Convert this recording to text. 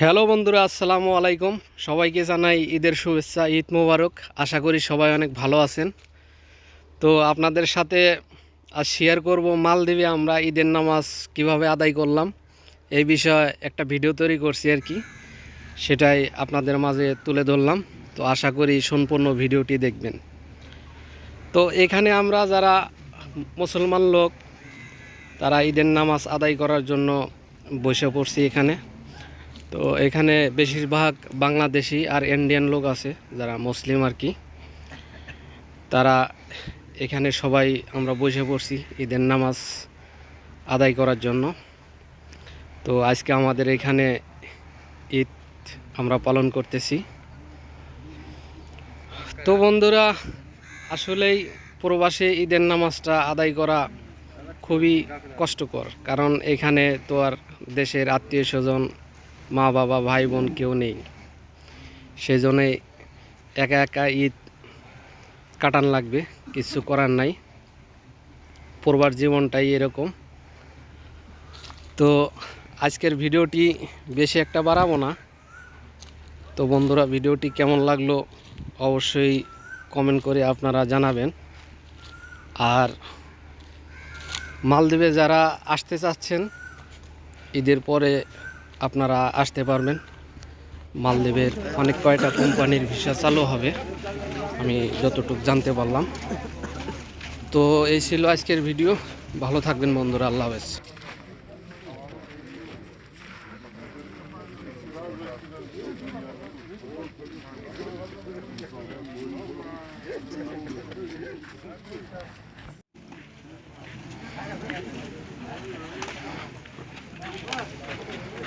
Hello বন্ধুরা, আসসালামু আলাইকুম। সবাইকে জানাই ঈদের শুভেচ্ছা, ঈদ মোবারক। আশা করি সবাই অনেক ভালো আছেন। তো আপনাদের সাথে আজ শেয়ার করব মালদ্বীপে আমরা ঈদের নামাজ কীভাবে আদায় করলাম, এই বিষয়ে একটা ভিডিও তৈরি করছি আর কি। সেটাই আপনাদের মাঝে তুলে ধরলাম। তো আশা করি সম্পূর্ণ ভিডিওটি দেখবেন। তো এখানে আমরা যারা মুসলমান লোক, তারা ঈদের নামাজ আদায় করার জন্য বসে পড়ছি এখানে। তো এখানে বেশিরভাগ বাংলাদেশি আর ইন্ডিয়ান লোক আছে, যারা মুসলিম আর কি। তারা এখানে সবাই আমরা বসে পড়ছি ঈদের নামাজ আদায় করার জন্য। তো আজকে আমাদের এখানে ঈদ আমরা পালন করতেছি। তো বন্ধুরা, আসলেই প্রবাসে ঈদের নামাজটা আদায় করা খুবই কষ্টকর, কারণ এখানে তো আর দেশের আত্মীয় স্বজন মা, বাবা, ভাই, বোন কেউ নেই। সেই জন্যে একা একা ঈদ কাটান লাগবে, কিছু করার নাই। পড়বার জীবনটাই এরকম। তো আজকের ভিডিওটি বেশি একটা বাড়াবো না। তো বন্ধুরা, ভিডিওটি কেমন লাগল অবশ্যই কমেন্ট করে আপনারা জানাবেন। আর মালদ্বীপে যারা আসতে চাচ্ছেন, ঈদের পরে আপনারা আসতে পারবেন। মালদ্বীপের অনেক কয়টা কোম্পানির ভিসা চালু হবে, আমি যতটুকু জানতে পারলাম। তো এই ছিল আজকের ভিডিও। ভালো থাকবেন বন্ধুরা, আল্লাহ হাফেজ।